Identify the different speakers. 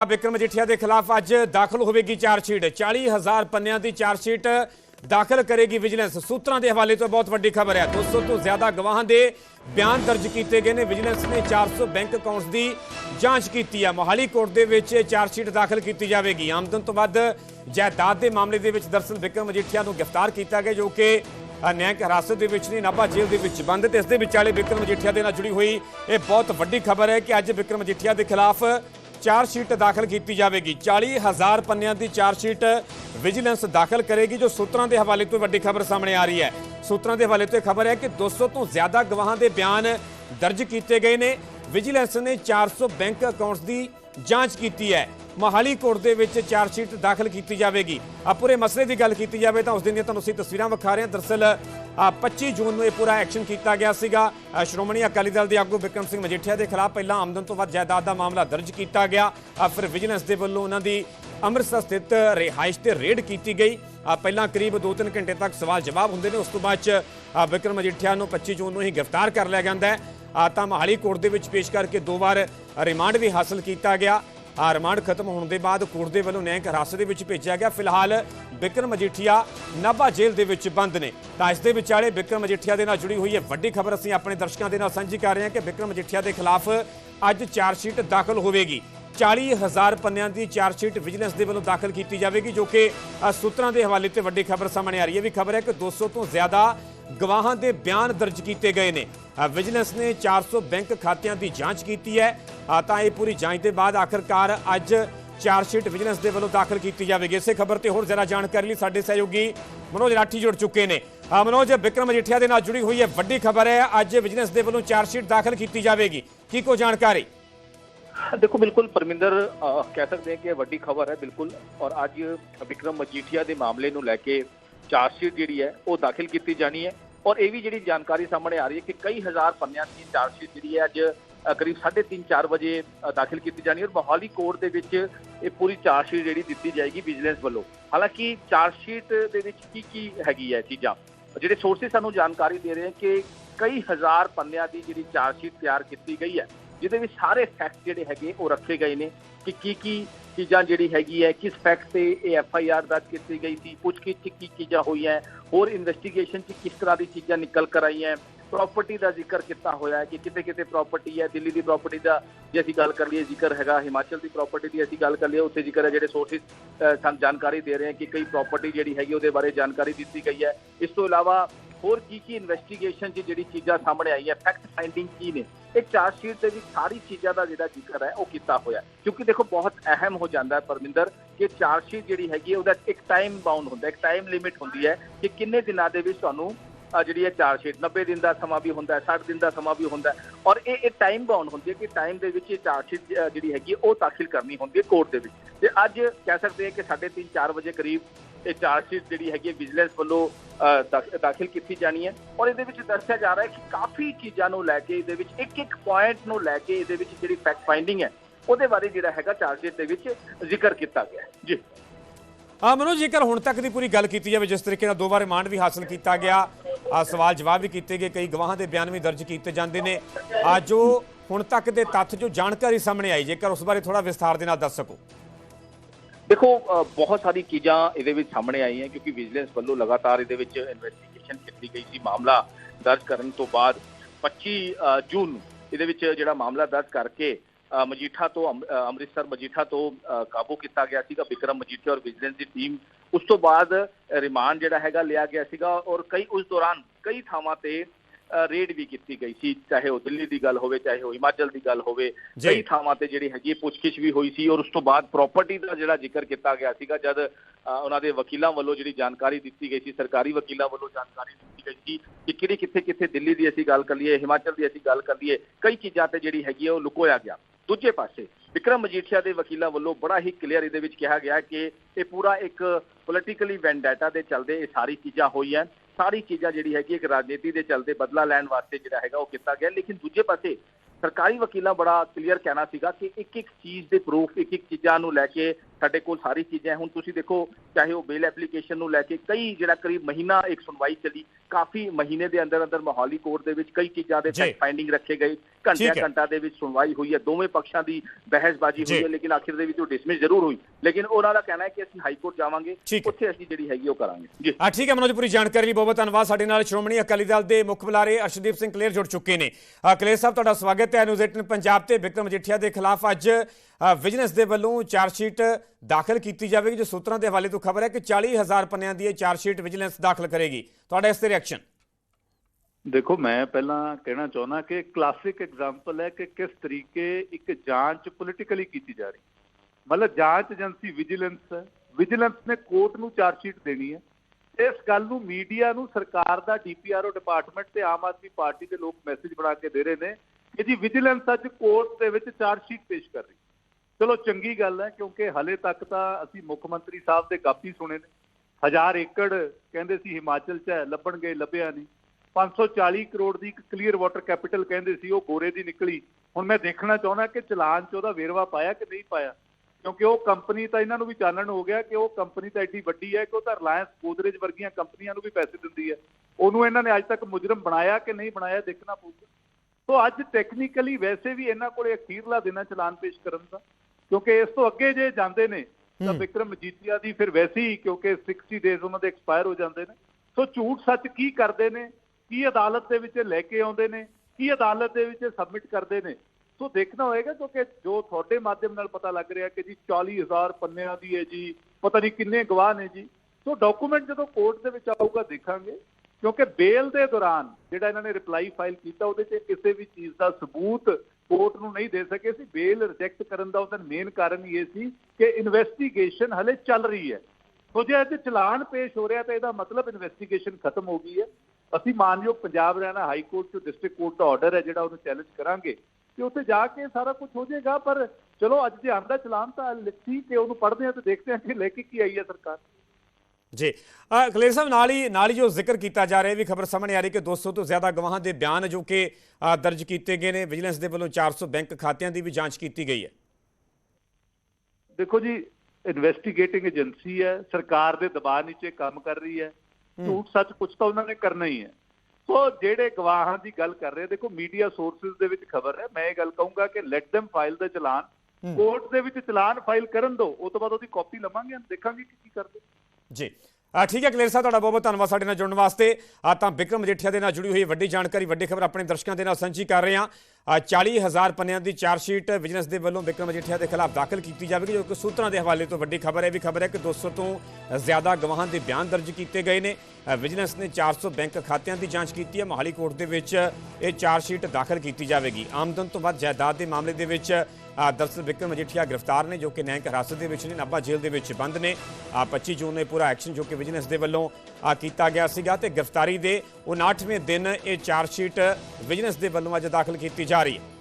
Speaker 1: ਵਿਕਰਮ ਮਜੀਠੀਆ ਦੇ ਖਿਲਾਫ ਅੱਜ ਦਾਖਲ ਹੋਵੇਗੀ ਚਾਰਜਸ਼ੀਟ 40000 ਪੰਨਿਆਂ ਦੀ ਚਾਰਜਸ਼ੀਟ ਦਾਖਲ ਕਰੇਗੀ ਵਿਜੀਲੈਂਸ। ਸੂਤਰਾਂ ਦੇ ਹਵਾਲੇ ਤੋਂ ਬਹੁਤ ਵੱਡੀ ਖਬਰ ਹੈ। 200 ਤੋਂ ਜ਼ਿਆਦਾ ਗਵਾਹਾਂ ਦੇ ਬਿਆਨ ਦਰਜ ਕੀਤੇ ਗਏ ਨੇ। ਵਿਜੀਲੈਂਸ ਨੇ 400 ਬੈਂਕ ਅਕਾਊਂਟਸ ਦੀ ਜਾਂਚ ਕੀਤੀ ਹੈ। ਮੋਹਾਲੀ ਕੋਰਟ ਦੇ ਵਿੱਚ ਚਾਰਜ ਸ਼ੀਟ ਦਾਖਲ ਕੀਤੀ ਜਾਵੇਗੀ। ਆਮਦਨ ਤੋਂ ਵੱਧ ਜਾਇਦਾਦ ਦੇ ਮਾਮਲੇ ਦੇ ਵਿੱਚ ਦਰਸਨ ਵਿਕਰਮ ਮਜੀਠੀਆ ਨੂੰ ਗ੍ਰਿਫਤਾਰ ਕੀਤਾ ਗਿਆ ਜੋ ਕਿ ਅ, ਨਿਆਂਇਕ ਹਿਰਾਸਤ ਦੇ ਵਿੱਚ ਨੇ ਨਾਭਾ ਜੇਲ੍ਹ ਦੇ ਵਿੱਚ ਬੰਦ ਤੇ ਇਸ ਦੇ ਵਿਚਾਲੇ ਵਿਕਰਮ ਮਜੀਠੀਆ ਦੇ ਨਾਲ ਜੁੜੀ ਹੋਈ ਇਹ ਬਹੁਤ ਵੱਡੀ ਖਬਰ ਹੈ ਕਿ ਅੱਜ ਵਿਕਰਮ ਮਜੀਠੀਆ ਦੇ ਖਿਲਾਫ ਚਾਰ ਸ਼ੀਟ ਦਾਖਲ ਕੀਤੀ ਜਾਵੇਗੀ। 40000 ਪੰਨਿਆਂ ਦੀ ਚਾਰ ਸ਼ੀਟ ਵਿਜੀਲੈਂਸ ਦਾਖਲ ਕਰੇਗੀ, ਜੋ ਸੂਤਰਾਂ ਦੇ ਹਵਾਲੇ ਤੋਂ ਵੱਡੀ ਖਬਰ ਸਾਹਮਣੇ ਆ ਰਹੀ ਹੈ। ਸੂਤਰਾਂ ਦੇ ਹਵਾਲੇ ਤੋਂ ਇਹ ਖਬਰ ਹੈ ਕਿ 200 ਤੋਂ ਜ਼ਿਆਦਾ ਗਵਾਹਾਂ ਦੇ ਬਿਆਨ ਦਰਜ ਕੀਤੇ ਗਏ ਨੇ। ਵਿਜੀਲੈਂਸ ਨੇ 400 ਬੈਂਕ ਅਕਾਊਂਟਸ ਦੀ ਜਾਂਚ ਕੀਤੀ ਹੈ। ਮੋਹਾਲੀ ਕੋਰਟ ਦੇ ਵਿੱਚ ਚਾਰਜ ਸ਼ੀਟ ਦਾਖਲ ਕੀਤੀ ਜਾਵੇਗੀ। ਆ ਪੂਰੇ ਮਸਲੇ ਦੀ ਗੱਲ ਕੀਤੀ ਜਾਵੇ ਤਾਂ ਉਸ ਦਿਨ ਦੀਆਂ ਤੁਹਾਨੂੰ ਅਸੀਂ ਤਸਵੀਰਾਂ ਵਿਖਾ ਰਹੇ ਹਾਂ। ਦਰਸਲ 25 ਜੂਨ ਨੂੰ ਇਹ ਪੂਰਾ ਐਕਸ਼ਨ ਕੀਤਾ ਗਿਆ ਸੀਗਾ। ਸ਼੍ਰੋਮਣੀ ਅਕਾਲੀ ਦਲ ਦੇ ਆਗੂ ਵਿਕਰਮ ਸਿੰਘ ਮਜੀਠੀਆ ਦੇ ਖਿਲਾਫ ਪਹਿਲਾਂ ਆਮਦਨ ਤੋਂ ਵੱਧ ਜਾਇਦਾਦ ਦਾ ਮਾਮਲਾ ਦਰਜ ਕੀਤਾ ਗਿਆ। ਫਿਰ ਵਿਜੀਲੈਂਸ ਦੇ ਵੱਲੋਂ ਉਹਨਾਂ ਦੀ ਅੰਮ੍ਰਿਤਸਰ ਸਥਿਤ ਰਿਹਾਇਸ਼ ਤੇ ਰੇਡ ਕੀਤੀ ਗਈ। ਪਹਿਲਾਂ ਕਰੀਬ 2-3 ਘੰਟੇ ਤੱਕ ਸਵਾਲ ਜਵਾਬ ਹੁੰਦੇ ਨੇ, ਉਸ ਤੋਂ ਬਾਅਦ ਚ, ਆ, ਵਿਕਰਮ ਮਜੀਠੀਆ ਨੂੰ 25 ਜੂਨ ਨੂੰ ਹੀ ਗ੍ਰਿਫਤਾਰ ਕਰ ਲਿਆ ਜਾਂਦਾ ਹੈ। ਤਾਂ ਮੋਹਾਲੀ ਕੋਰਟ ਦੇ ਵਿੱਚ ਪੇਸ਼ ਕਰਕੇ ਦੋ ਵਾਰ ਰਿਮਾਂਡ ਵੀ ਹਾਸਲ ਕੀਤਾ ਗਿਆ। ਰਿਮਾਂਡ ਖਤਮ ਹੋਣ ਦੇ ਬਾਅਦ ਕੋਰਟ ਦੇ ਵੱਲੋਂ ਨਿਆਂਇਕ ਹਿਰਾਸਤ ਦੇ ਵਿੱਚ ਭੇਜਿਆ ਗਿਆ। ਫਿਲਹਾਲ ਬਿਕਰਮ ਮਜੀਠੀਆ ਨਾਭਾ ਜੇਲ੍ਹ ਦੇ ਵਿੱਚ ਬੰਦ ਨੇ। ਤਾਂ ਇਸ ਦੇ ਵਿਚਾਲੇ ਬਿਕਰਮ ਮਜੀਠੀਆ ਦੇ ਨਾਲ ਜੁੜੀ ਹੋਈ ਹੈ ਵੱਡੀ ਖਬਰ ਅਸੀਂ ਆਪਣੇ ਦਰਸ਼ਕਾਂ ਦੇ ਨਾਲ ਸਾਂਝੀ ਕਰ ਰਹੇ ਹਾਂ ਕਿ ਬਿਕਰਮ ਮਜੀਠੀਆ ਦੇ ਖਿਲਾਫ ਅੱਜ ਚਾਰਜ ਸ਼ੀਟ ਦਾਖਲ ਹੋਵੇਗੀ। 40000 ਪੰਨਿਆਂ ਦੀ ਚਾਰਜ ਸ਼ੀਟ ਵਿਜੀਲੈਂਸ ਦੇ ਵੱਲੋਂ ਦਾਖਲ ਕੀਤੀ ਜਾਵੇਗੀ, ਜੋ ਕਿ ਸੂਤਰਾਂ ਦੇ ਹਵਾਲੇ ਤੇ ਵੱਡੀ ਖਬਰ ਸਾਹਮਣੇ ਆ ਰਹੀ ਹੈ। ਵੀ ਖਬਰ ਹੈ ਕਿ 200 ਤੋਂ ਜ਼ਿਆਦਾ ਗਵਾਹਾਂ ਦੇ ਬਿਆਨ ਦਰਜ ਕੀਤੇ ਗਏ ਨੇ। ਵਿਜੀਲੈਂਸ ਨੇ 400 ਬੈਂਕ ਖਾਤਿਆਂ ਦੀ ਜਾਂਚ ਕੀਤੀ ਹੈ। ਤਾਂ ਇਹ ਪੂਰੀ ਜਾਂਚ ਦੇ ਬਾਅਦ ਆਖਰਕਾਰ ਅੱਜ ਚਾਰਜ ਸ਼ੀਟ ਵਿਜੀਲੈਂਸ ਦੇ ਵੱਲੋਂ ਦਾਖਲ ਕੀਤੀ ਜਾਵੇਗੀ। ਇਸੇ ਖਬਰ ਤੇ ਹੋਰ ਜ਼ਿਆਦਾ ਜਾਣਕਾਰੀ ਲਈ ਸਾਡੇ ਸਹਿਯੋਗੀ ਮਨੋਜ ਰਾਠੀ ਜੁੜ ਚੁੱਕੇ ਨੇ। ਮਨੋਜ ਵਿਕਰਮ ਮਜੀਠੀਆ ਦੇ ਨਾਲ ਜੁੜੀ ਹੋਈ ਹੈ ਵੱਡੀ ਖਬਰ ਹੈ ਅੱਜ ਵਿਜੀਲੈਂਸ ਦੇ ਵੱਲੋਂ ਚਾਰਜ ਸ਼ੀਟ ਦਾਖਲ ਕੀਤੀ ਜਾਵੇਗੀ। ਕੀ ਕੋ ਜਾਣਕਾਰੀ?
Speaker 2: ਦੇਖੋ ਬਿਲਕੁਲ ਪਰਮਿੰਦਰ ਅਹ, ਕਹਿ ਸਕਦੇ ਹਾਂ ਕਿ ਇਹ ਵੱਡੀ ਖਬਰ ਹੈ ਬਿਲਕੁਲ। ਔਰ ਅੱਜ ਵਿਕਰਮ ਮਜੀਠੀਆ ਦੇ ਮਾਮਲੇ ਨੂੰ ਲੈ ਕੇ ਚਾਰਜਸ਼ੀਟ ਜਿਹੜੀ ਹੈ ਉਹ ਦਾਖਲ ਕੀਤੀ ਜਾਣੀ ਹੈ। ਔਰ ਇਹ ਵੀ ਜਿਹੜੀ ਜਾਣਕਾਰੀ ਸਾਹਮਣੇ ਆ ਰਹੀ ਹੈ ਕਿ ਕਈ ਹਜ਼ਾਰ ਪੰਨਿਆਂ ਦੀ ਚਾਰਜਸ਼ੀਟ ਜਿਹੜੀ ਹੈ ਅੱਜ ਕਰੀਬ 3:30 4 ਵਜੇ ਦਾਖਲ ਕੀਤੀ ਜਾਣੀ ਹੈ ਔਰ ਮੋਹਾਲੀ ਕੋਰਟ ਦੇ ਵਿੱਚ ਇਹ ਪੂਰੀ ਚਾਰਜਸ਼ੀਟ ਜਿਹੜੀ ਦਿੱਤੀ ਜਾਏਗੀ ਵਿਜੀਲੈਂਸ ਵੱਲੋਂ। ਹਾਲਾਂਕਿ ਚਾਰਜਸ਼ੀਟ ਦੇ ਵਿੱਚ ਕੀ ਕੀ ਹੈਗੀ ਹੈ ਚੀਜ਼ਾਂ? ਜਿਹੜੇ ਸੋਰਸਿਸ ਸਾਨੂੰ ਜਾਣਕਾਰੀ ਦੇ ਰਹੇ ਹਨ ਕਿ ਕਈ ਹਜ਼ਾਰ ਪੰਨਿਆਂ ਦੀ ਜਿਹੜੀ ਚਾਰਜਸ਼ੀਟ ਤਿਆਰ ਕੀਤੀ ਗਈ ਹੈ, ਜਿਹਦੇ ਵਿੱਚ ਸਾਰੇ ਫੈਕਟ ਜਿਹੜੇ ਹੈਗੇ ਉਹ ਰੱਖੇ ਗਏ ਨੇ ਕਿ ਕੀ ਕੀ ਚੀਜ਼ਾਂ ਜਿਹੜੀ ਹੈਗੀ ਹੈ, ਕਿਸ ਫੈਕਟ ਤੇ ਇਹ ਐਫ ਆਈ ਆਰ ਦਰਜ ਕੀਤੀ ਗਈ ਸੀ, ਪੁੱਛਗਿੱਛ ਕੀ ਚੀਜ਼ਾਂ ਹੋਈਆਂ, ਹੋਰ ਇਨਵੈਸਟੀਗੇਸ਼ਨ 'ਚ ਕਿਸ ਤਰ੍ਹਾਂ ਦੀ ਚੀਜ਼ਾਂ ਨਿਕਲ ਕਰ ਆਈਆਂ ਪ੍ਰਾਪਰਟੀ ਦਾ ਜ਼ਿਕਰ ਕੀਤਾ ਹੋਇਆ ਹੈ ਕਿ ਕਿਤੇ ਕਿਤੇ ਪ੍ਰਾਪਰਟੀ ਹੈ, ਦਿੱਲੀ ਦੀ ਪ੍ਰਾਪਰਟੀ ਦਾ ਜੇ ਅਸੀਂ ਗੱਲ ਕਰ ਲਈਏ, ਜ਼ਿਕਰ ਹੈਗਾ, ਹਿਮਾਚਲ ਦੀ ਪ੍ਰਾਪਰਟੀ ਦੀ ਅਸੀਂ ਗੱਲ ਕਰ ਲਈਏ, ਉੱਥੇ ਜ਼ਿਕਰ ਹੈ ਜਿਹੜੇ ਸੋਰਸਿਸ ਸਾਨੂੰ ਜਾਣਕਾਰੀ ਦੇ ਰਹੇ ਹਨ ਕਿ ਕਈ ਪ੍ਰਾਪਰਟੀ ਜਿਹੜੀ ਹੈਗੀ ਉਹਦੇ ਬਾਰੇ ਜਾਣਕਾਰੀ ਦਿੱਤੀ ਗਈ ਹੈ। ਇਸ ਤੋਂ ਇਲਾਵਾ ਹੋਰ ਕੀ ਕੀ ਇਨਵੈਸਟੀਗੇਸ਼ਨ 'ਚ ਜਿਹੜੀ ਚੀਜ਼ਾਂ ਸਾਹਮਣੇ ਆਈਆਂ ਫੈਕਟ ਫਾਈਂਡਿੰਗ ਕੀ ਨੇ? ਇਹ ਚਾਰਜ ਸ਼ੀਟ ਦੇ ਵਿੱਚ ਸਾਰੀ ਚੀਜ਼ਾਂ ਦਾ ਜਿਹੜਾ ਜ਼ਿਕਰ ਹੈ ਉਹ ਕੀਤਾ ਹੋਇਆ ਕਿਉਂਕਿ ਦੇਖੋ, ਬਹੁਤ ਅਹਿਮ ਹੋ ਜਾਂਦਾ ਹੈ ਪਰਮਿੰਦਰ, ਕਿ ਚਾਰਜ ਸ਼ੀਟ ਜਿਹੜੀ ਹੈਗੀ ਹੈ, ਉਹਦਾ ਇੱਕ ਟਾਈਮ ਬਾਉਂਡ ਹੁੰਦਾ ਇੱਕ ਟਾਈਮ ਲਿਮਿਟ ਹੁੰਦੀ ਹੈ ਕਿ ਕਿੰਨੇ ਦਿਨਾਂ ਦੇ ਵਿੱਚ ਤੁਹਾਨੂੰ ਜਿਹੜੀ ਹੈ ਚਾਰਜ ਸ਼ੀਟ 90 ਦਿਨ ਦਾ ਸਮਾਂ ਵੀ ਹੁੰਦਾ ਹੈ 60 ਦਿਨ ਦਾ ਸਮਾਂ ਵੀ ਹੁੰਦਾ ਹੈ ਔਰ ਇਹ ਇਹ ਟਾਈਮ ਬਾਉਂਡ ਹੁੰਦੀ ਹੈ ਕਿ ਟਾਈਮ ਦੇ ਵਿੱਚ ਇਹ ਚਾਰਜ ਸ਼ੀਟ ਜਿਹੜੀ ਹੈਗੀ ਹੈ, ਉਹ ਦਾਖਲ ਕਰਨੀ ਹੁੰਦੀ ਹੈ ਕੋਰਟ ਦੇ ਵਿੱਚ। ਤੇ ਅੱਜ ਕਹਿ ਸਕਦੇ ਹਾਂ ਕਿ 3:30 4 ਵਜੇ ਕਰੀਬ ਇਹ ਚਾਰਜ ਸ਼ੀਟ ਜਿਹੜੀ ਹੈਗੀ ਹੈ ਵਿਜੀਲੈਂਸ ਵੱਲੋਂ ਦਾਖਲ ਕੀਤੀ ਜਾਣੀ ਹੈ ਔਰ ਇਹਦੇ ਵਿੱਚ ਦੱਸਿਆ ਜਾ ਰਿਹਾ ਹੈ ਕਿ ਕਾਫੀ ਚੀਜ਼ਾਂ ਨੂੰ ਲੈ ਕੇ ਇਹਦੇ ਵਿੱਚ, ਇੱਕ ਇੱਕ ਪੁਆਇੰਟ ਨੂੰ ਲੈ ਕੇ ਇਹਦੇ ਵਿੱਚ ਜਿਹੜੀ ਫੈਕਟ ਫਾਈਂਡਿੰਗ ਹੈ, ਉਹਦੇ ਬਾਰੇ ਜਿਹੜਾ ਹੈਗਾ ਚਾਰਜ ਦੇ ਵਿੱਚ ਜ਼ਿਕਰ ਕੀਤਾ ਗਿਆ ਜੀ।
Speaker 1: ਆ ਮਨੋਜ, ਜੇਕਰ ਹੁਣ ਤੱਕ ਦੀ ਪੂਰੀ ਗੱਲ ਕੀਤੀ ਜਾਵੇ, ਜਿਸ ਤਰੀਕੇ ਨਾਲ ਦੋ ਵਾਰ ਰਿਮਾਂਡ ਵੀ ਹਾਸਲ ਕੀਤਾ ਗਿਆ ਸਵਾਲ ਜਵਾਬ ਵੀ ਕੀਤੇ ਗਏ, ਕਈ ਗਵਾਹਾਂ ਦੇ ਬਿਆਨ ਵੀ ਦਰਜ ਕੀਤੇ ਜਾਂਦੇ ਨੇ। ਆ ਜੋ ਹੁਣ ਤੱਕ ਦੇ ਤੱਥ, ਜੋ ਜਾਣਕਾਰੀ ਸਾਹਮਣੇ ਆਈ, ਜੇਕਰ ਉਸ ਬਾਰੇ ਥੋੜਾ ਵਿਸਥਾਰ ਦੇ ਨਾਲ ਦੱਸ ਸਕੋ।
Speaker 2: ਦੇਖੋ ਬਹੁਤ ਸਾਰੀ ਚੀਜ਼ਾਂ ਇਹਦੇ ਵਿੱਚ ਸਾਹਮਣੇ ਆਈਆਂ, ਕਿਉਂਕਿ ਵਿਜੀਲੈਂਸ ਵੱਲੋਂ ਲਗਾਤਾਰ ਇਹਦੇ ਵਿੱਚ ਇਨਵੈਸਟੀਗੇਸ਼ਨ ਕੀਤੀ ਗਈ ਸੀ। ਮਾਮਲਾ ਦਰਜ ਕਰਨ ਤੋਂ ਬਾਅਦ 25 ਜੂਨ ਨੂੰ ਇਹਦੇ ਵਿੱਚ ਜਿਹੜਾ ਮਾਮਲਾ ਦਰਜ ਕਰਕੇ ਮਜੀਠਾ ਤੋਂ ਅੰਮ- ਅੰਮ੍ਰਿਤਸਰ ਮਜੀਠਾ ਤੋਂ ਕਾਬੂ ਕੀਤਾ ਗਿਆ ਸੀਗਾ। ਵਿਕਰਮ ਮਜੀਠਾ ਔਰ ਵਿਜੀਲੈਂਸ ਦੀ ਟੀਮ ਉਸ ਤੋਂ ਬਾਅਦ ਰਿਮਾਂਡ ਜਿਹੜਾ ਹੈਗਾ ਲਿਆ ਗਿਆ ਸੀਗਾ ਔਰ ਕਈ, ਉਸ ਦੌਰਾਨ ਕਈ ਥਾਵਾਂ ਤੇ ਰੇਡ ਵੀ ਕੀਤੀ ਗਈ ਸੀ ਚਾਹੇ ਉਹ ਦਿੱਲੀ ਦੀ ਗੱਲ ਹੋਵੇ ਚਾਹੇ ਉਹ ਹਿਮਾਚਲ ਦੀ ਗੱਲ ਹੋਵੇ। ਕਈ ਥਾਵਾਂ ਤੇ ਜਿਹੜੀ ਹੈਗੀ ਪੁੱਛਗਿੱਛ ਵੀ ਹੋਈ ਸੀ ਔਰ ਉਸ ਤੋਂ ਬਾਅਦ ਪ੍ਰਾਪਰਟੀ ਦਾ ਜਿਹੜਾ ਜ਼ਿਕਰ ਕੀਤਾ ਗਿਆ ਸੀਗਾ ਜਦ ਉਹਨਾਂ ਦੇ ਵਕੀਲਾਂ ਵੱਲੋਂ ਜਿਹੜੀ ਜਾਣਕਾਰੀ ਦਿੱਤੀ ਗਈ ਸੀ ਸਰਕਾਰੀ ਵਕੀਲਾਂ ਵੱਲੋਂ ਜਾਣਕਾਰੀ ਦਿੱਤੀ ਗਈ ਸੀ ਕਿ ਕਿਹੜੀ ਕਿੱਥੇ ਕਿੱਥੇ ਦਿੱਲੀ ਦੀ ਅਸੀਂ ਗੱਲ ਕਰ ਲਈਏ ਹਿਮਾਚਲ ਦੀ ਅਸੀਂ ਗੱਲ ਕਰ ਲਈਏ ਕਈ ਚੀਜ਼ਾਂ ਤੇ ਜਿਹੜੀ ਹੈਗੀ ਉਹ ਲੁਕੋਇਆ ਗਿਆ ਦੂਜੇ ਪਾਸੇ ਵਿਕਰਮ ਮਜੀਠੀਆ ਦੇ ਵਕੀਲਾਂ ਵੱਲੋਂ ਬੜਾ ਹੀ ਕਲੀਅਰ ਇਹਦੇ ਵਿੱਚ ਕਿਹਾ ਗਿਆ ਕਿ ਇਹ ਪੂਰਾ ਇੱਕ ਪੋਲੀਟੀਕਲੀ ਵੈਂਡੈਟਾ ਦੇ ਚੱਲਦੇ ਇਹ ਸਾਰੀ ਚੀਜ਼ਾਂ ਹੋਈਆਂ ਸਾਰੀ ਚੀਜ਼ਾਂ ਜਿਹੜੀ ਹੈਗੀ ਇੱਕ ਰਾਜਨੀਤੀ ਦੇ ਚਲਦੇ ਬਦਲਾ ਲੈਣ ਵਾਸਤੇ ਜਿਹੜਾ ਹੈਗਾ ਉਹ ਕੀਤਾ ਗਿਆ। ਲੇਕਿਨ ਦੂਜੇ ਪਾਸੇ ਸਰਕਾਰੀ ਵਕੀਲਾਂ ਬੜਾ ਕਲੀਅਰ ਕਹਿਣਾ ਸੀਗਾ ਕਿ ਇੱਕ ਇੱਕ ਚੀਜ਼ ਦੇ ਪ੍ਰੂਫ ਇੱਕ ਇੱਕ ਚੀਜ਼ਾਂ ਨੂੰ ਲੈ ਕੇ ਸਾਡੇ ਕੋਲ ਸਾਰੀ ਚੀਜ਼ਾਂ ਹੁਣ ਤੁਸੀਂ ਦੇਖੋ, ਚਾਹੇ ਉਹ ਬੇਲ ਐਪਲੀਕੇਸ਼ਨ ਨੂੰ ਲੈ ਕੇ ਕਈ ਜਿਹੜਾ ਕਰੀਬ ਮਹੀਨਾ ਇੱਕ ਸੁਣਵਾਈ ਚੱਲੀ ਕਾਫੀ ਮਹੀਨੇ ਦੇ ਅੰਦਰ ਅੰਦਰ ਮੋਹਾਲੀ ਕੋਰਟ ਦੇ ਵਿੱਚ ਕਈ ਚੀਜ਼ਾਂ ਦੇ। ਫੈਕਟ ਫਾਈਂਡਿੰਗ ਰੱਖੇ ਗਏ। ਘੰਟਿਆਂ। ਘੰਟਾ ਦੇ ਵਿੱਚ ਸੁਣਵਾਈ ਹੋਈ ਹੈ। ਦੋਵੇਂ ਪੱਖਾਂ ਦੀ ਬਹਿਸਬਾਜ਼ੀ। ਹੋਈ ਹੈ ਲੇਕਿਨ ਆਖਿਰ ਦੇ ਵਿੱਚ ਉਹ ਡਿਸਮਿਸ ਜ਼ਰੂਰ ਹੋਈ। ਲੇਕਿਨ ਉਹਨਾਂ ਦਾ ਕਹਿਣਾ ਹੈ ਕਿ ਅਸੀਂ ਹਾਈ ਕੋਰਟ ਜਾਵਾਂਗੇ। ਉੱਥੇ ਅਸੀਂ ਜਿਹੜੀ ਹੈਗੀ ਉਹ ਕਰਾਂਗੇ। ਜੀ।
Speaker 1: ਆ ਠੀਕ ਹੈ ਮਨੋਜ ਪੂਰੀ ਜਾਣਕਾਰੀ ਲਈ ਬਹੁਤ ਬਹੁਤ ਧੰਨਵਾਦ। ਸਾਡੇ ਨਾਲ ਸ਼੍ਰੋਮਣੀ ਅਕਾਲੀ ਦਲ ਦੇ ਮੁੱਖ ਬੁਲਾਰੇ ਅਰਸ਼ਦੀਪ ਸਿੰਘ ਕਲੇਰ ਜੁੜ ਚੁੱਕੇ ਨੇ। ਆ ਕਲੇਰ ਸਾਹਿਬ ਤੁਹਾਡਾ ਸਵਾਗਤ ਹੈ। ਨਿਊਜ਼ 18 ਪੰਜਾਬ ਤੇ ਵਿਕਰਮ ਮਜੀਠੀਆ ਦੇ ਖਿਲਾਫ ਅੱਜ ਵਿਜੀਲੈਂਸ ਦੇ ਵੱਲੋਂ ਚਾਰਜ ਸ਼ੀਟ ਦਾਖਲ ਕੀਤੀ ਜਾਵੇਗੀ ਜੋ ਸੂਤਰਾਂ ਦੇ ਹਵਾਲੇ ਤੋਂ ਖਬਰ ਹੈ ਕਿ 40000 ਪੰਨਿਆਂ ਦੀ ਇਹ ਚਾਰਜ ਸ਼ੀਟ ਵਿਜੀਲੈਂਸ ਦਾਖਲ ਕਰੇਗੀ। ਤੁਹਾਡਾ ਇਸ ਤੇ ਰਿਐਕਸ਼ਨ
Speaker 3: ਦੇਖੋ, ਮੈਂ ਪਹਿਲਾਂ ਕਹਿਣਾ ਚਾਹੁੰਦਾ ਕਿ ਕਲਾਸਿਕ ਐਗਜ਼ਾਮਪਲ ਹੈ ਕਿ ਕਿਸ ਤਰੀਕੇ ਇੱਕ ਜਾਂਚ ਪੋਲੀਟੀਕਲੀ ਕੀਤੀ ਜਾ ਰਹੀ ਮਤਲਬ ਜਾਂਚ ਏਜੰਸੀ ਵਿਜੀਲੈਂਸ ਹੈ। ਵਿਜੀਲੈਂਸ ਨੇ ਕੋਰਟ ਨੂੰ ਚਾਰਜ ਸ਼ੀਟ ਦੇਣੀ ਹੈ। ਇਸ ਗੱਲ ਨੂੰ ਮੀਡੀਆ ਨੂੰ ਸਰਕਾਰ ਦਾ ਡੀਪੀਆਰਓ ਡਿਪਾਰਟਮੈਂਟ ਤੇ ਆਮ ਆਦਮੀ ਪਾਰਟੀ ਦੇ ਲੋਕ ਮੈਸੇਜ ਬਣਾ ਕੇ ਦੇ ਰਹੇ ਨੇ ਕਿ ਜੀ ਵਿਜੀਲੈਂਸ ਅੱਜ ਕੋਰਟ ਦੇ ਵਿੱਚ ਚਾਰਜ ਸ਼ੀਟ ਪੇਸ਼ ਕਰ ਰਹੀ ਚਲੋ ਚੰਗੀ ਗੱਲ ਹੈ, ਕਿਉਂਕਿ ਹਲੇ ਤੱਕ ਤਾਂ ਅਸੀਂ ਮੁੱਖ ਮੰਤਰੀ ਸਾਹਿਬ ਦੇ ਗੱਪ ਹੀ ਸੁਣੇ ਨੇ। ਹਜ਼ਾਰ ਏਕੜ, ਕਹਿੰਦੇ ਸੀ ਹਿਮਾਚਲ 'ਚ ਹੈ ਲੱਭਣਗੇ ਲੱਭਿਆ ਨਹੀਂ। 540 ਕਰੋੜ ਦੀ ਇੱਕ ਕਲੀਅਰ ਵਾਟਰ ਕੈਪੀਟਲ ਕਹਿੰਦੇ ਸੀ, ਉਹ ਗੋਰੇ ਦੀ ਨਿਕਲੀ। ਹੁਣ ਮੈਂ ਦੇਖਣਾ ਚਾਹੁੰਦਾ ਕਿ ਚਲਾਨ 'ਚ ਉਹਦਾ ਵੇਰਵਾ ਪਾਇਆ ਕਿ ਨਹੀਂ ਪਾਇਆ? ਕਿਉਂਕਿ ਉਹ ਕੰਪਨੀ ਤਾਂ ਇਹਨਾਂ ਨੂੰ ਵੀ ਚਾਨਣ ਹੋ ਗਿਆ ਕਿ ਉਹ ਕੰਪਨੀ ਤਾਂ ਐਡੀ ਵੱਡੀ ਹੈ ਕਿ ਉਹ ਤਾਂ ਰਿਲਾਇੰਸ ਗੋਦਰੇਜ ਵਰਗੀਆਂ ਕੰਪਨੀਆਂ ਨੂੰ ਵੀ ਪੈਸੇ ਦਿੰਦੀ ਹੈ। ਉਹਨੂੰ ਇਹਨਾਂ ਨੇ ਅੱਜ ਤੱਕ ਮੁਜਰਮ ਬਣਾਇਆ ਕਿ ਨਹੀਂ ਬਣਾਇਆ, ਦੇਖਣਾ ਪਊਗਾ। ਸੋ ਅੱਜ ਟੈਕਨੀਕਲੀ ਵੈਸੇ ਵੀ ਇਹਨਾਂ ਕੋਲੇ ਅਖੀਰਲਾ ਦਿਨ ਚਲਾਨ ਪੇਸ਼ ਕਰਨ ਦਾ। ਕਿਉਂਕਿ ਇਸ ਤੋਂ ਅੱਗੇ ਜੇ ਜਾਂਦੇ ਨੇ ਤਾਂ ਵਿਕਰਮ ਮਜੀਠੀਆ ਦੀ ਫਿਰ ਵੈਸੇ ਹੀ, ਕਿਉਂਕਿ 60 ਡੇਜ਼ ਉਹਨਾਂ ਦੇ ਐਕਸਪਾਇਰ ਹੋ ਜਾਂਦੇ ਨੇ। ਸੋ ਝੂਠ ਸੱਚ ਕੀ ਕਰਦੇ ਨੇ? ਕੀ ਅਦਾਲਤ ਦੇ ਵਿੱਚ ਲੈ ਕੇ ਆਉਂਦੇ ਨੇ? ਕੀ ਅਦਾਲਤ ਦੇ ਵਿੱਚ ਸਬਮਿਟ ਕਰਦੇ ਨੇ? ਸੋ ਦੇਖਣਾ ਹੋਏਗਾ, ਕਿਉਂਕਿ ਜੋ ਤੁਹਾਡੇ ਮਾਧਿਅਮ ਨਾਲ ਪਤਾ ਲੱਗ ਰਿਹਾ ਕਿ ਜੀ 40000 ਪੰਨਿਆਂ ਦੀ ਹੈ ਜੀ, ਪਤਾ ਨਹੀਂ ਕਿੰਨੇ ਗਵਾਹ ਨੇ ਜੀ। ਸੋ ਡਾਕੂਮੈਂਟ ਜਦੋਂ ਕੋਰਟ ਦੇ ਵਿੱਚ ਆਊਗਾ, ਦੇਖਾਂਗੇ। ਕਿਉਂਕਿ ਬੇਲ ਦੇ ਦੌਰਾਨ ਜਿਹੜਾ ਇਹਨਾਂ ਨੇ ਰਿਪਲਾਈ ਫਾਈਲ ਕੀਤਾ, ਉਹਦੇ 'ਚ ਕਿਸੇ ਵੀ ਚੀਜ਼ ਦਾ ਸਬੂਤ ਕੋਰਟ ਨੂੰ ਨਹੀਂ ਦੇ ਸਕੇ ਸੀ, ਬੇਲ ਰਿਜੈਕਟ ਕਰਨ ਦਾ ਉਹਦਾ ਮੇਨ ਕਾਰਨ ਇਹ ਸੀ ਕਿ ਇਨਵੈਸਟੀਗੇਸ਼ਨ ਹਲੇ ਚੱਲ ਰਹੀ ਹੈ। ਸੋ ਜੇ ਅੱਜ ਚਲਾਨ ਪੇਸ਼ ਹੋ ਰਿਹਾ ਤਾਂ ਇਹਦਾ ਮਤਲਬ ਇਨਵੈਸਟੀਗੇਸ਼ਨ ਖਤਮ ਹੋ ਗਈ ਹੈ। ਅਸੀਂ ਮਾਨਯੋਗ ਪੰਜਾਬ ਹਰਿਆਣਾ ਹਾਈ ਕੋਰਟ ਤੋਂ ਡਿਸਟ੍ਰਿਕਟ ਕੋਰਟ ਦਾ ਆਰਡਰ ਹੈ ਜਿਹੜਾ ਉਹਨੂੰ ਚੈਲੰਜ ਕਰਾਂਗੇ ਤੇ ਉੱਥੇ ਜਾ ਕੇ ਸਾਰਾ ਕੁਝ ਹੋ ਜਾਏਗਾ, ਪਰ ਚਲੋ ਅੱਜ ਜੇ ਆਂਦਾ ਚਲਾਨ ਤਾਂ ਲਿਖੀ ਤੇ ਉਹਨੂੰ ਪੜ੍ਹਦੇ ਹਾਂ ਤੇ ਦੇਖਦੇ ਹਾਂ ਕਿ ਲੈ ਕੇ ਕੀ ਆਈ ਹੈ ਸਰਕਾਰ।
Speaker 1: ਜੀ। ਅ, ਕਲੇਰ ਸਾਹਿਬ ਨਾਲ ਹੀ ਨਾਲ ਹੀ ਜੋ ਜ਼ਿਕਰ ਕੀਤਾ ਜਾ ਰਿਹਾ ਵੀ ਖਬਰ ਸਾਹਮਣੇ ਆ ਰਹੀ ਕਿ 200 ਤੋਂ ਜ਼ਿਆਦਾ ਗਵਾਹਾਂ ਦੇ ਬਿਆਨ ਜੋ ਕਿ ਦਰਜ ਕੀਤੇ ਗਏ ਨੇ ਵਿਜੀਲੈਂਸ ਦੇ ਵੱਲੋਂ 400 ਬੈਂਕ ਖਾਤਿਆਂ ਦੀ ਵੀ ਜਾਂਚ ਕੀਤੀ ਗਈ ਹੈ।
Speaker 3: ਦੇਖੋ ਜੀ ਇਨਵੈਸਟੀਗੇਟਿੰਗ ਏਜੰਸੀ ਹੈ ਸਰਕਾਰ ਦੇ ਦਬਾਅ ਨੀਚੇ ਕੰਮ ਕਰ ਰਹੀ ਹੈ। ਝੂਠ ਸੱਚ ਕੁਝ ਤਾਂ ਉਹਨਾਂ ਨੇ ਕਰਨਾ ਹੀ ਹੈ। ਸੋ ਜਿਹੜੇ ਗਵਾਹਾਂ ਦੀ ਗੱਲ ਕਰ ਰਹੇ ਦੇਖੋ ਮੀਡੀਆ ਸੋਰਸਸ ਦੇ ਵਿੱਚ ਖਬਰ ਹੈ। ਮੈਂ ਇਹ ਗੱਲ ਕਹੂੰਗਾ ਕਿ ਲੈਟ them ਫਾਈਲ ਦਾ ਚਲਾਨ। ਕੋਰਟ ਦੇ ਵਿੱਚ ਚਲਾਨ ਫਾਈਲ ਕਰਨ ਦਿਓ ਉਸ ਤੋਂ ਬਾਅਦ ਉਹਦੀ ਕਾਪੀ ਲਵਾਂਗੇ ਦੇਖਾਂਗੇ ਕਿ ਕੀ ਕਰਦੇ।
Speaker 1: ਜੀ। ਠੀਕ ਹੈ, ਕਲੇਰ ਸਾਹਿਬ, ਤੁਹਾਡਾ ਬਹੁਤ ਬਹੁਤ ਧੰਨਵਾਦ ਸਾਡੇ ਨਾਲ ਜੁੜਨ ਵਾਸਤੇ। ਆ ਤਾਂ ਵਿਕਰਮ ਮਜੀਠੀਆ ਦੇ ਨਾਲ ਜੁੜੀ ਹੋਈ ਵੱਡੀ ਜਾਣਕਾਰੀ, ਵੱਡੀ ਖਬਰ ਆਪਣੇ ਦਰਸ਼ਕਾਂ ਦੇ ਨਾਲ ਸਾਂਝੀ ਕਰ ਰਹੇ ਹਾਂ। 40000 ਪੰਨਿਆਂ ਦੀ ਚਾਰਜ ਸ਼ੀਟ ਵਿਜੀਲੈਂਸ ਦੇ ਵੱਲੋਂ ਵਿਕਰਮ ਮਜੀਠੀਆ ਦੇ ਖਿਲਾਫ ਦਾਖਲ ਕੀਤੀ ਜਾਵੇਗੀ ਜੋ ਕਿ ਸੂਤਰਾਂ ਦੇ ਹਵਾਲੇ ਤੋਂ ਵੱਡੀ ਖਬਰ ਹੈ। ਵੀ ਖਬਰ ਹੈ ਕਿ 200 ਤੋਂ ਜ਼ਿਆਦਾ ਗਵਾਹਾਂ ਦੇ ਬਿਆਨ ਦਰਜ ਕੀਤੇ ਗਏ ਨੇ। ਵਿਜੀਲੈਂਸ ਨੇ 400 ਬੈਂਕ ਖਾਤਿਆਂ ਦੀ ਜਾਂਚ ਕੀਤੀ ਹੈ। ਮੋਹਾਲੀ ਕੋਰਟ ਦੇ ਵਿੱਚ ਇਹ ਚਾਰਜ ਸ਼ੀਟ ਦਾਖਲ ਕੀਤੀ ਜਾਵੇਗੀ। ਆਮਦਨ ਤੋਂ ਵੱਧ ਜਾਇਦਾਦ ਦੇ ਮਾਮਲੇ ਦੇ ਵਿੱਚ ਅ, ਦਰਅਸਲ ਵਿਕਰਮ ਮਜੀਠੀਆ ਗ੍ਰਿਫਤਾਰ ਨੇ ਜੋ ਕਿ ਨਿਆਂਇਕ ਹਿਰਾਸਤ ਦੇ ਵਿੱਚ ਨੇ ਨਾਭਾ ਜੇਲ੍ਹ ਦੇ ਵਿੱਚ ਬੰਦ ਨੇ। ਅ, 25 ਜੂਨ ਨੂੰ ਪੂਰਾ ਐਕਸ਼ਨ ਜੋ ਕਿ ਵਿਜੀਲੈਂਸ ਦੇ ਵੱਲੋਂ ਕੀਤਾ ਗਿਆ ਸੀਗਾ ਤੇ ਗ੍ਰਿਫਤਾਰੀ ਦੇ 59ਵੇਂ ਦਿਨ ਇਹ ਚਾਰਜ ਸ਼ੀਟ ਵਿਜੀਲੈਂਸ ਦੇ ਵੱਲੋਂ ਅੱਜ ਦਾਖਲ ਕੀਤੀ ਜਾ ਰਹੀ ਹੈ।